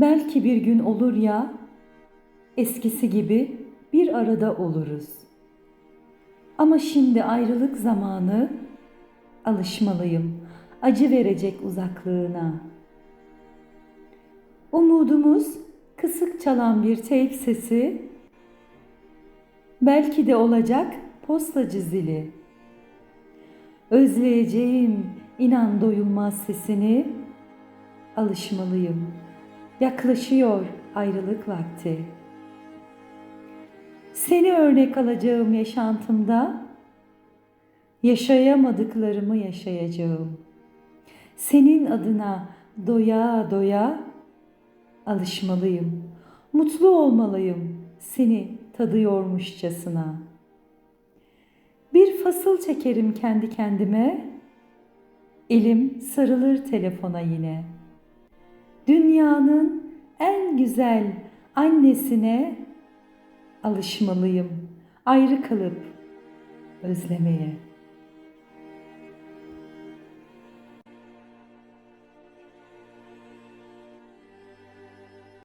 Belki bir gün olur ya, eskisi gibi bir arada oluruz. Ama şimdi ayrılık zamanı, alışmalıyım acı verecek uzaklığına. Umudumuz kısık çalan bir teyp sesi, belki de olacak postacı zili. Özleyeceğim inan doyulmaz sesini, alışmalıyım. Yaklaşıyor ayrılık vakti. Seni örnek alacağım yaşantımda, yaşayamadıklarımı yaşayacağım. Senin adına doya doya alışmalıyım. Mutlu olmalıyım seni tadıyormuşçasına. Bir fasıl çekerim kendi kendime. Elim sarılır telefona yine. Dünyanın en güzel annesine alışmalıyım ayrı kalıp özlemeye.''